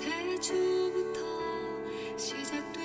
태초부터 시작된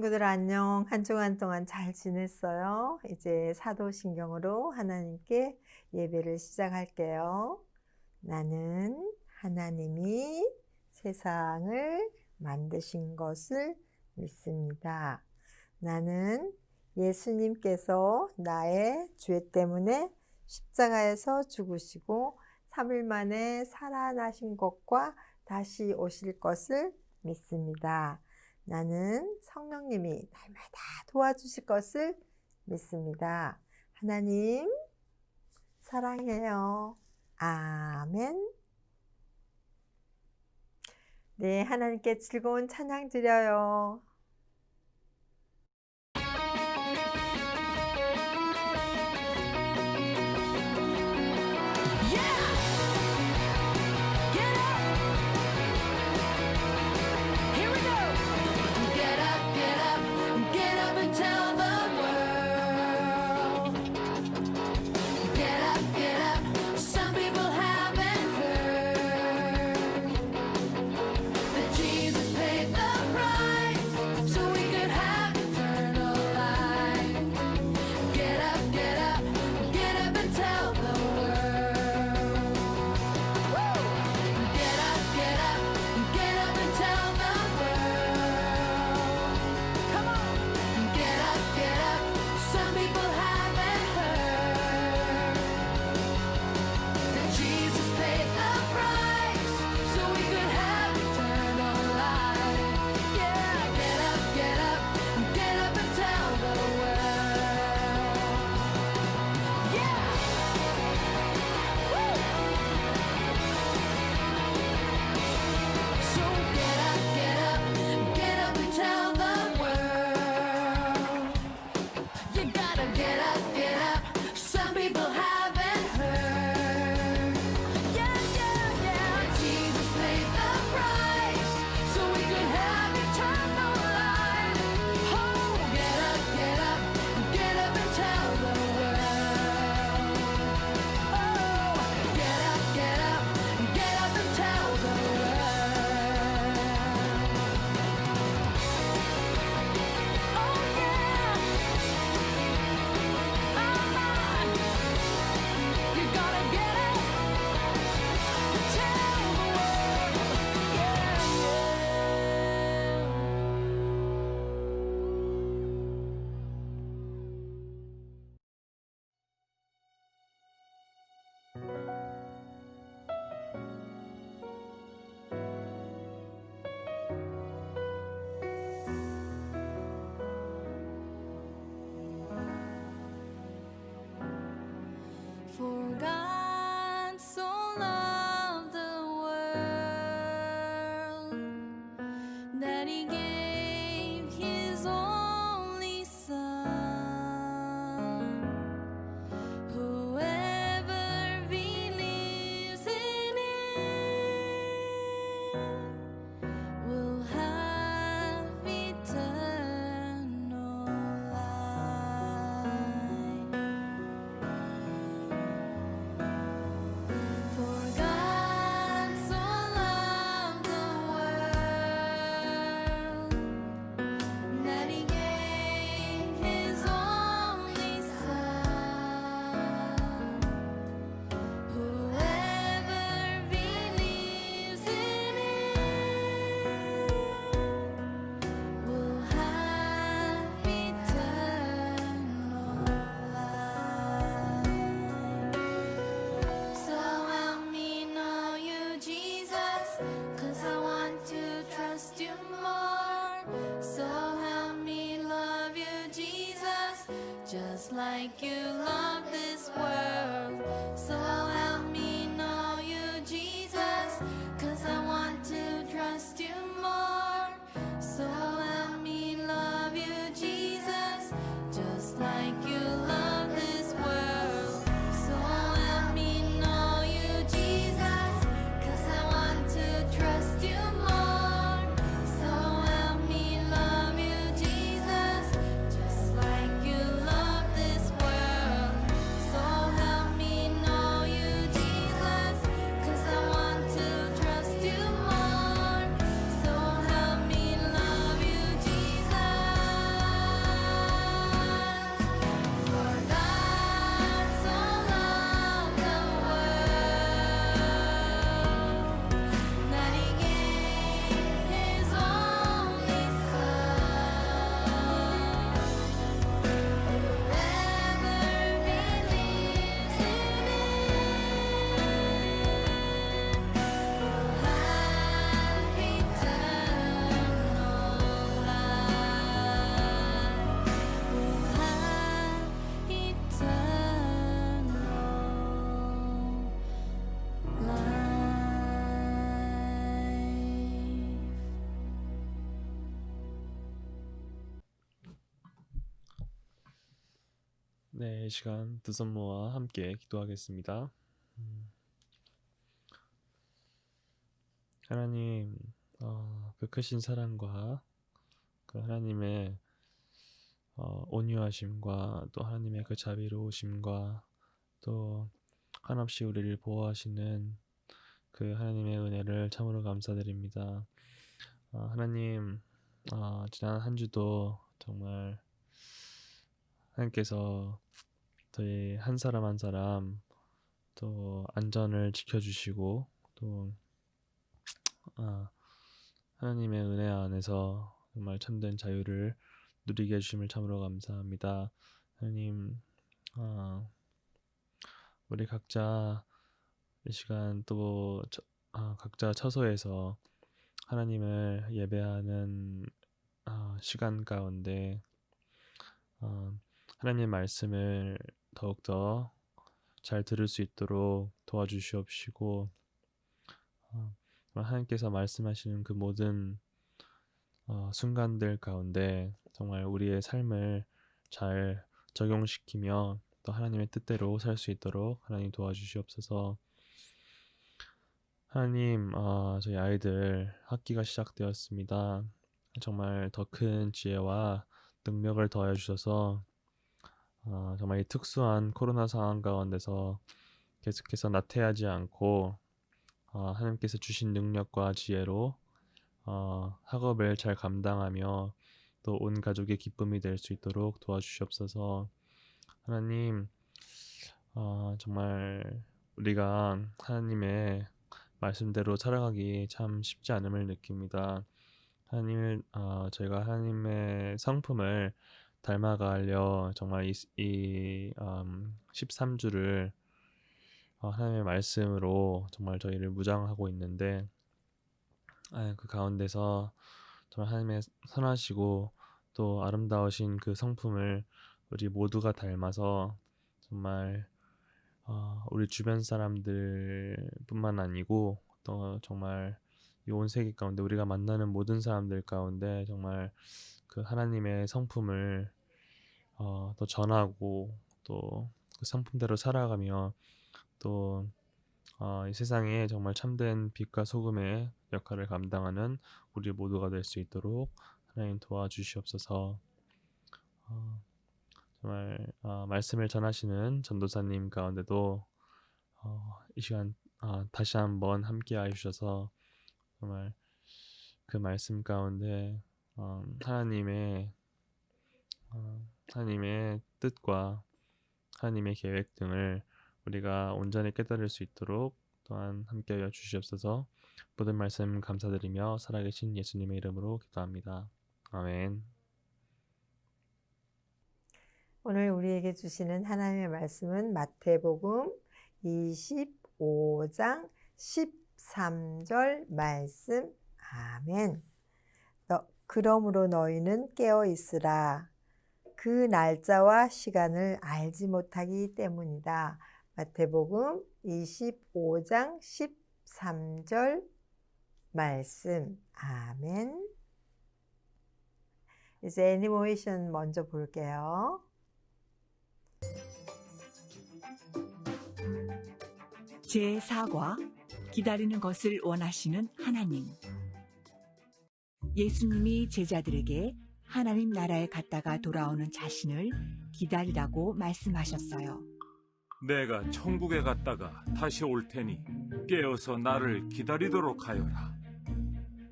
친구들 안녕. 한 주간 동안 잘 지냈어요? 이제 사도신경으로 하나님께 예배를 시작할게요. 나는 하나님이 세상을 만드신 것을 믿습니다. 나는 예수님께서 나의 죄 때문에 십자가에서 죽으시고 3일 만에 살아나신 것과 다시 오실 것을 믿습니다. 나는 성령님이 날마다 도와주실 것을 믿습니다. 하나님, 사랑해요. 아멘. 네, 하나님께 즐거운 찬양 드려요. 네, 이 시간 두 손 모아 함께 기도하겠습니다. 음. 하나님, 어, 그 크신 사랑과 그 하나님의 어, 온유하심과 또 하나님의 그 자비로우심과 또 한없이 우리를 보호하시는 그 하나님의 은혜를 참으로 감사드립니다. 어, 하나님, 어, 지난 한 주도 정말 하나님께서 저희 한 사람 한 사람 또 안전을 지켜주시고 또 아, 하나님의 은혜 안에서 정말 참된 자유를 누리게 해주심을 참으로 감사합니다. 하나님, 아, 우리 각자 이 시간 또 처- 아, 각자 처소에서 하나님을 예배하는 아, 시간 가운데 어, 하나님의 말씀을 더욱더 잘 들을 수 있도록 도와주시옵시고 어, 하나님께서 말씀하시는 그 모든 어, 순간들 가운데 정말 우리의 삶을 잘 적용시키며 또 하나님의 뜻대로 살 수 있도록 하나님 도와주시옵소서. 하나님, 어, 저희 아이들 학기가 시작되었습니다. 정말 더 큰 지혜와 능력을 더해 주셔서 어, 정말 이 특수한 코로나 상황 가운데서 계속해서 나태하지 않고 어, 하나님께서 주신 능력과 지혜로 어, 학업을 잘 감당하며 또 온 가족의 기쁨이 될 수 있도록 도와주시옵소서. 하나님, 어, 정말 우리가 하나님의 말씀대로 살아가기 참 쉽지 않음을 느낍니다. 하나님을 어, 저희가 하나님의 성품을 닮아가려 정말 이, 이 음, 13주를 어, 하나님의 말씀으로 정말 저희를 무장하고 있는데 아, 그 가운데서 정말 하나님의 선하시고 또 아름다우신 그 성품을 우리 모두가 닮아서 정말 어, 우리 주변 사람들뿐만 아니고 또 정말 이 온 세계 가운데 우리가 만나는 모든 사람들 가운데 정말 그 하나님의 성품을 어, 또 전하고 또 그 성품대로 살아가며 또 어, 이 세상에 정말 참된 빛과 소금의 역할을 감당하는 우리 모두가 될 수 있도록 하나님 도와주시옵소서. 어, 정말 어, 말씀을 전하시는 전도사님 가운데도 어, 이 시간 어, 다시 한번 함께 하주셔서 정말 그 말씀 가운데 어, 하나님의 어, 하나님의 뜻과 하나님의 계획 등을 우리가 온전히 깨달을 수 있도록 또한 함께하여 주시옵소서. 모든 말씀 감사드리며 살아계신 예수님의 이름으로 기도합니다. 아멘. 오늘 우리에게 주시는 하나님의 말씀은 마태복음 25장 13절 말씀. 아멘. 너, 그러므로 너희는 깨어 있으라. 그 날짜와 시간을 알지 못하기 때문이다. 마태복음 25장 13절 말씀. 아멘. 이제 애니메이션 먼저 볼게요. 제4과 기다리는 것을 원하시는 하나님. 예수님이 제자들에게 하나님 나라에 갔다가 돌아오는 자신을 기다리라고 말씀하셨어요. 내가 천국에 갔다가 다시 올 테니 깨어서 나를 기다리도록 하여라.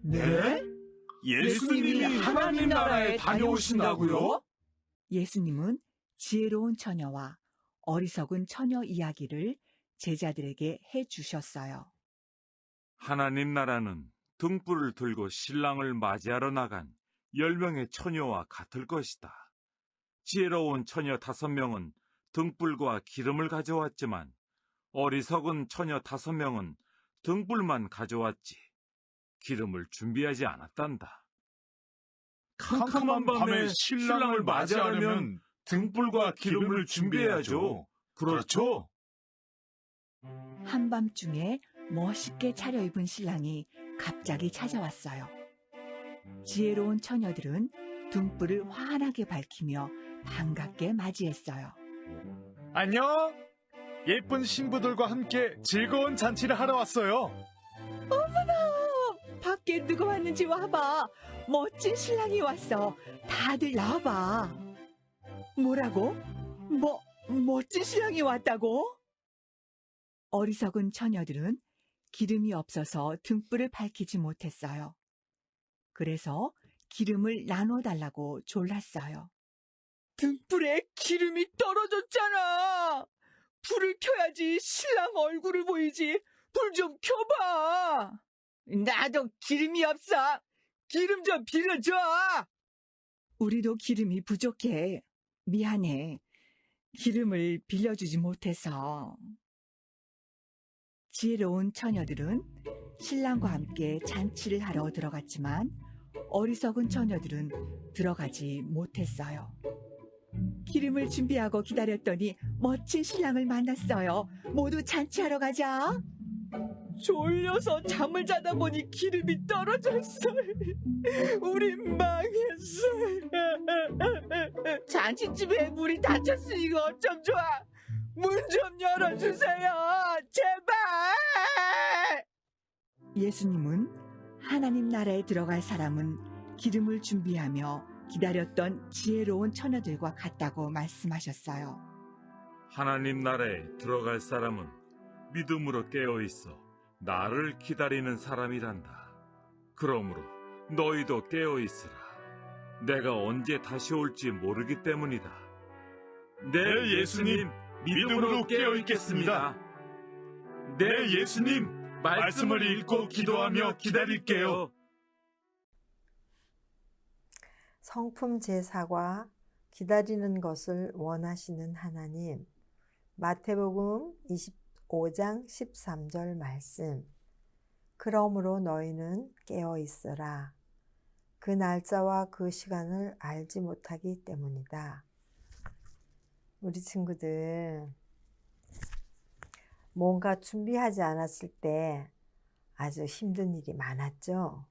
네? 예수님이 하나님 나라에 다녀오신다고요? 예수님은 지혜로운 처녀와 어리석은 처녀 이야기를 제자들에게 해 주셨어요. 하나님 나라는 등불을 들고 신랑을 맞이하러 나간 열 명의 처녀와 같을 것이다. 지혜로운 처녀 다섯 명은 등불과 기름을 가져왔지만 어리석은 처녀 다섯 명은 등불만 가져왔지 기름을 준비하지 않았단다. 캄캄한 밤에 신랑을 맞이하려면 등불과 기름을 준비해야죠. 그렇죠? 한밤중에 멋있게 차려입은 신랑이 갑자기 찾아왔어요. 지혜로운 처녀들은 등불을 환하게 밝히며 반갑게 맞이했어요. 안녕! 예쁜 신부들과 함께 즐거운 잔치를 하러 왔어요. 밖에 누가 왔는지 와봐. 멋진 신랑이 왔어. 다들 나와봐. 뭐라고? 뭐, 멋진 신랑이 왔다고? 어리석은 처녀들은 기름이 없어서 등불을 밝히지 못했어요. 그래서 기름을 나눠달라고 졸랐어요. 등불에 기름이 떨어졌잖아! 불을 켜야지 신랑 얼굴을 보이지. 불 좀 켜봐! 나도 기름이 없어. 기름 좀 빌려줘. 우리도 기름이 부족해. 미안해. 기름을 빌려주지 못해서. 지혜로운 처녀들은 신랑과 함께 잔치를 하러 들어갔지만 어리석은 처녀들은 들어가지 못했어요. 기름을 준비하고 기다렸더니 멋진 신랑을 만났어요. 모두 잔치하러 가자. 졸려서 잠을 자다 보니 기름이 떨어졌어. 우리 망했어. 잔치집에 물이 닫혔으니 이거 어쩜 좋아. 문 좀 열어주세요. 제발. 예수님은 하나님 나라에 들어갈 사람은 기름을 준비하며 기다렸던 지혜로운 처녀들과 같다고 말씀하셨어요. 하나님 나라에 들어갈 사람은 믿음으로 깨어 있어 나를 기다리는 사람이란다. 그러므로 너희도 깨어 있으라. 내가 언제 다시 올지 모르기 때문이다. 네, 예수님, 믿음으로 깨어 있겠습니다. 네, 예수님, 말씀을 읽고 기도하며 기다릴게요. 성품 제사과 기다리는 것을 원하시는 하나님. 마태복음 25장 13절 말씀. 그러므로 너희는 깨어 있으라. 그 날짜와 그 시간을 알지 못하기 때문이다. 우리 친구들, 뭔가 준비하지 않았을 때 아주 힘든 일이 많았죠?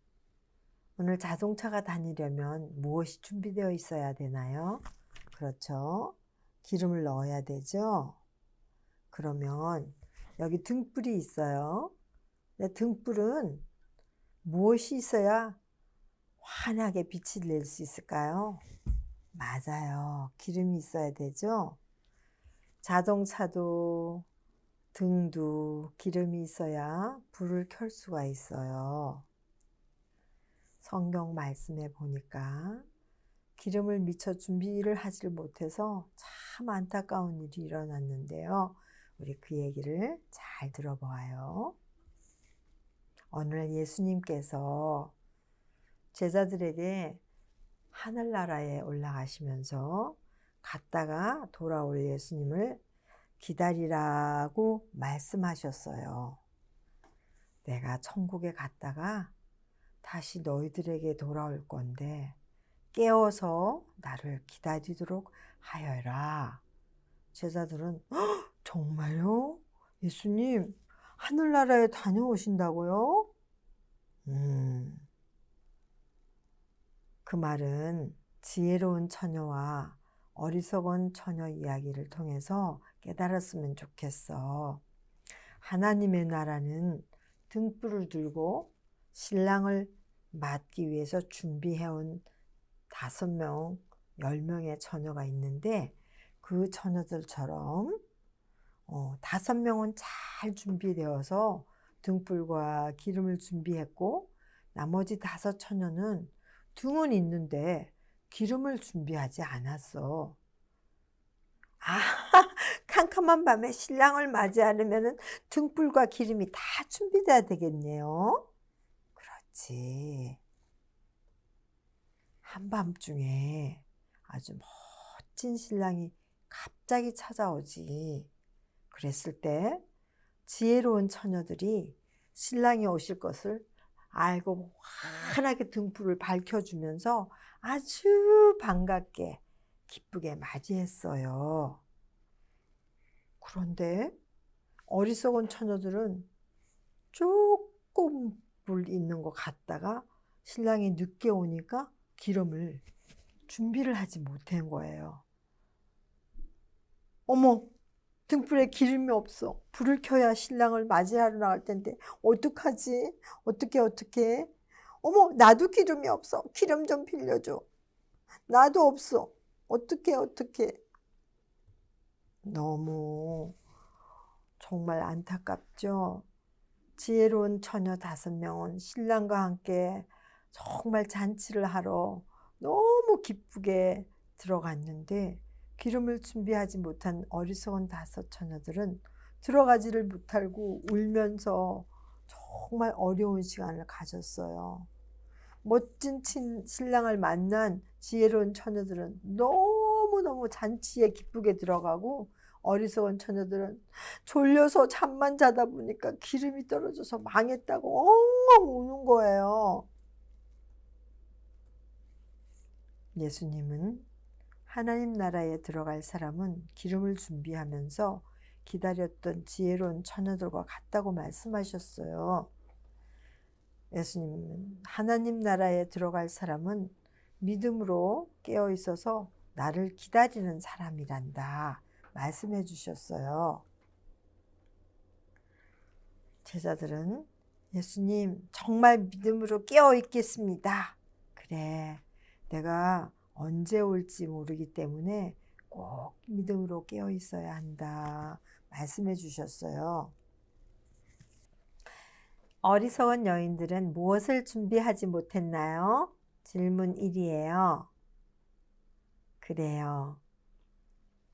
오늘 자동차가 다니려면 무엇이 준비되어 있어야 되나요? 그렇죠. 기름을 넣어야 되죠. 그러면 여기 등불이 있어요. 등불은 무엇이 있어야 환하게 빛을 낼 수 있을까요? 맞아요. 기름이 있어야 되죠. 자동차도 등도 기름이 있어야 불을 켤 수가 있어요. 성경 말씀에 보니까 기름을 미처 준비를 하지 못해서 참 안타까운 일이 일어났는데요. 우리 그 얘기를 잘 들어보아요. 오늘 예수님께서 제자들에게 하늘나라에 올라가시면서 갔다가 돌아올 예수님을 기다리라고 말씀하셨어요. 내가 천국에 갔다가 다시 너희들에게 돌아올 건데 깨워서 나를 기다리도록 하여라. 제자들은 "헉, 정말요? 예수님 하늘나라에 다녀오신다고요? 음. 그 말은 지혜로운 처녀와 어리석은 처녀 이야기를 통해서 깨달았으면 좋겠어. 하나님의 나라는 등불을 들고 신랑을 맞기 위해서 준비해온 다섯 명, 열 명의 처녀가 있는데 그 처녀들처럼 어, 다섯 명은 잘 준비되어서 등불과 기름을 준비했고 나머지 다섯 처녀는 등은 있는데 기름을 준비하지 않았어. 아, 캄캄한 밤에 신랑을 맞이 하려면 등불과 기름이 다 준비돼야 되겠네요. 그렇지. 한밤중에 아주 멋진 신랑이 갑자기 찾아오지. 그랬을 때 지혜로운 처녀들이 신랑이 오실 것을 알고 환하게 등불을 밝혀주면서 아주 반갑게 기쁘게 맞이했어요. 그런데 어리석은 처녀들은 조금 물 있는 것 같다가 신랑이 늦게 오니까 기름을 준비를 하지 못한 거예요. 어머, 등불에 기름이 없어. 불을 켜야 신랑을 맞이하러 나갈 텐데 어떡하지? 어떻게 어떻게? 어머, 나도 기름이 없어. 기름 좀 빌려줘. 나도 없어. 어떻게 어떻게? 너무 정말 안타깝죠. 지혜로운 처녀 다섯 명은 신랑과 함께 정말 잔치를 하러 너무 기쁘게 들어갔는데 기름을 준비하지 못한 어리석은 다섯 처녀들은 들어가지를 못하고 울면서 정말 어려운 시간을 가졌어요. 멋진 친- 신랑을 만난 지혜로운 처녀들은 너무너무 잔치에 기쁘게 들어가고 어리석은 처녀들은 졸려서 잠만 자다 보니까 기름이 떨어져서 망했다고 엉엉 우는 거예요. 예수님은 하나님 나라에 들어갈 사람은 기름을 준비하면서 기다렸던 지혜로운 처녀들과 같다고 말씀하셨어요. 예수님은 하나님 나라에 들어갈 사람은 믿음으로 깨어 있어서 나를 기다리는 사람이란다 말씀해 주셨어요. 제자들은 예수님 정말 믿음으로 깨어 있겠습니다. 그래, 내가 언제 올지 모르기 때문에 꼭 믿음으로 깨어 있어야 한다 말씀해 주셨어요. 어리석은 여인들은 무엇을 준비하지 못했나요? 질문 1이에요. 그래요.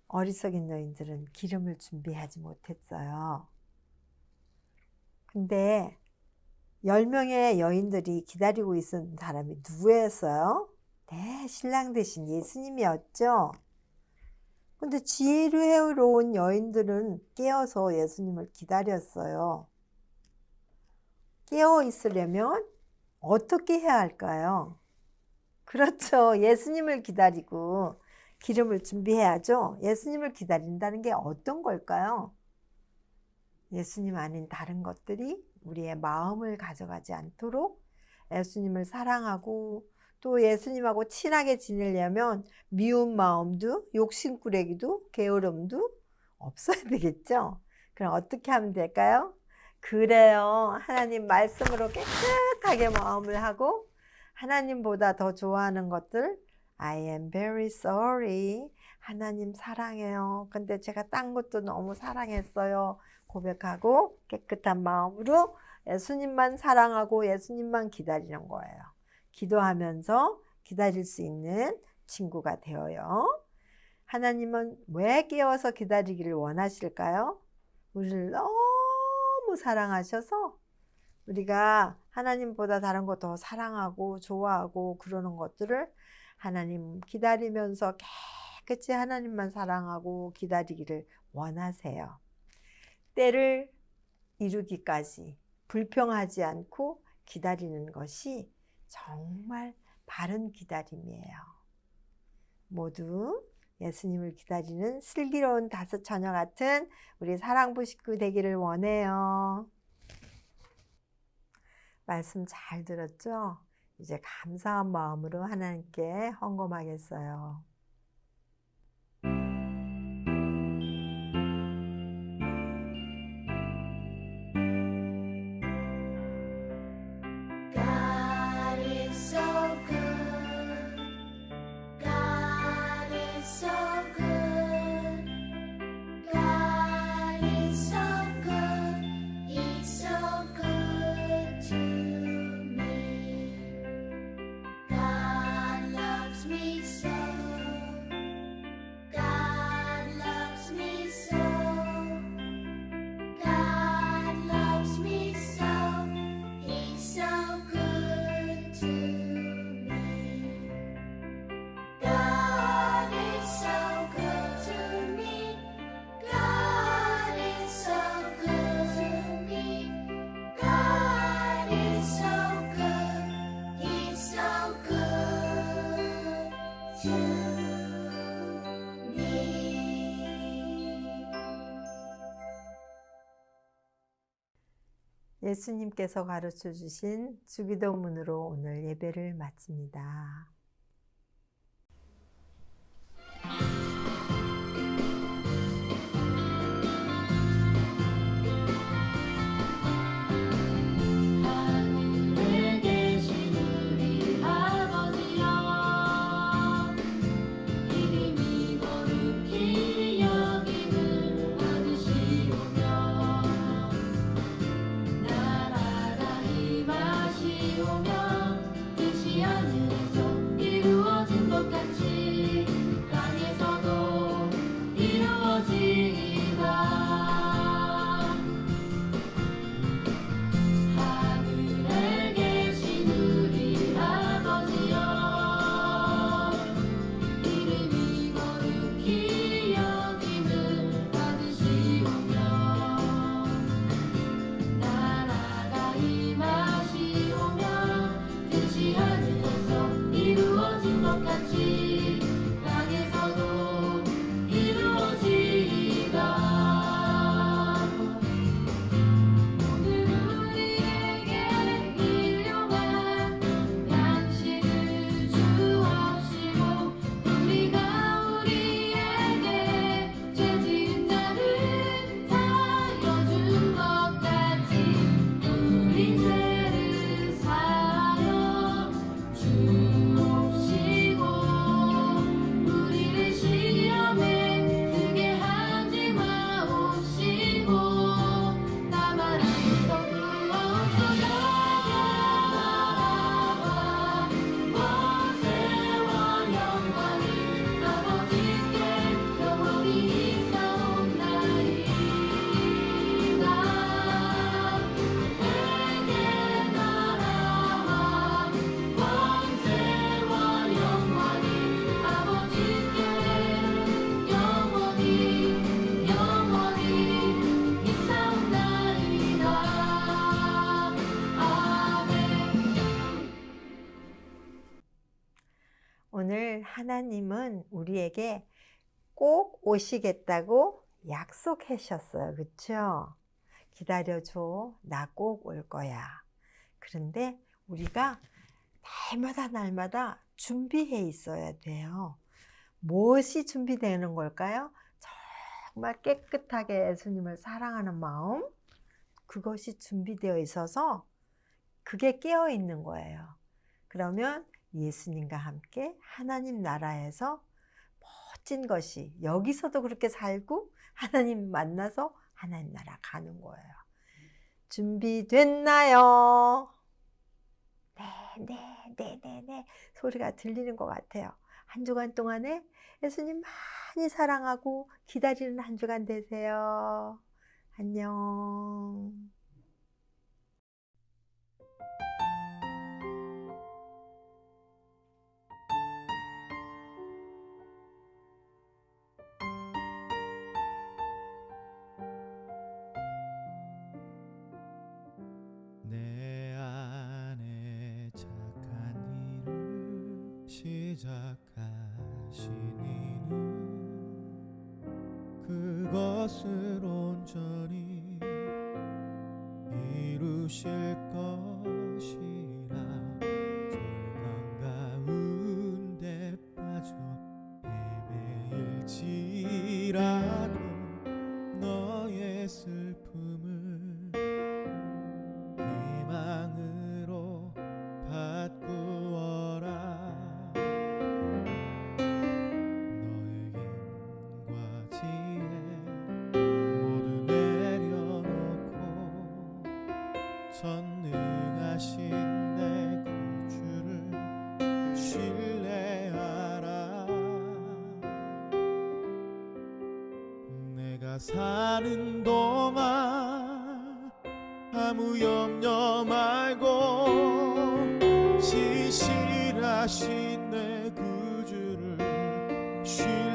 어리석은 여인들은 기름을 준비하지 못했어요. 근데 10명의 여인들이 기다리고 있었던 사람이 누구였어요? 네, 신랑 대신 예수님이었죠. 근데 지혜로운 여인들은 깨어서 예수님을 기다렸어요. 깨어 있으려면 어떻게 해야 할까요? 그렇죠. 예수님을 기다리고 기름을 준비해야죠. 예수님을 기다린다는 게 어떤 걸까요? 예수님 아닌 다른 것들이 우리의 마음을 가져가지 않도록 예수님을 사랑하고 또 예수님하고 친하게 지내려면 미운 마음도 욕심꾸러기도 게으름도 없어야 되겠죠. 그럼 어떻게 하면 될까요? 그래요. 하나님 말씀으로 깨끗하게 마음을 하고 하나님보다 더 좋아하는 것들 I am very sorry. 하나님 사랑해요. 근데 제가 딴 것도 너무 사랑했어요. 고백하고 깨끗한 마음으로 예수님만 사랑하고 예수님만 기다리는 거예요. 기도하면서 기다릴 수 있는 친구가 되어요. 하나님은 왜 깨워서 기다리기를 원하실까요? 우리를 너무 사랑하셔서 우리가 하나님보다 다른 거 더 사랑하고 좋아하고 그러는 것들을 하나님 기다리면서 깨끗이 하나님만 사랑하고 기다리기를 원하세요. 때를 이루기까지 불평하지 않고 기다리는 것이 정말 바른 기다림이에요. 모두 예수님을 기다리는 슬기로운 다섯 처녀 같은 우리 사랑부 식구 되기를 원해요. 말씀 잘 들었죠? 이제 감사한 마음으로 하나님께 헌금하겠어요. 예수님께서 가르쳐 주신 주기도문으로 오늘 예배를 마칩니다. 우리에게 꼭 오시겠다고 약속하셨어요. 그쵸? 기다려줘. 나 꼭 올 거야. 그런데 우리가 날마다 날마다 준비해 있어야 돼요. 무엇이 준비되는 걸까요? 정말 깨끗하게 예수님을 사랑하는 마음. 그것이 준비되어 있어서 그게 깨어 있는 거예요. 그러면 예수님과 함께 하나님 나라에서 멋진 것이 여기서도 그렇게 살고 하나님 만나서 하나님 나라 가는 거예요. 준비됐나요? 네, 네, 네, 네, 네. 소리가 들리는 것 같아요. 한 주간 동안에 예수님 많이 사랑하고 기다리는 한 주간 되세요. 안녕. 시작하시니는 그것을 온전히 이루실 것 사는 동안 아무 염려 말고 진실하신 내 구주를 신뢰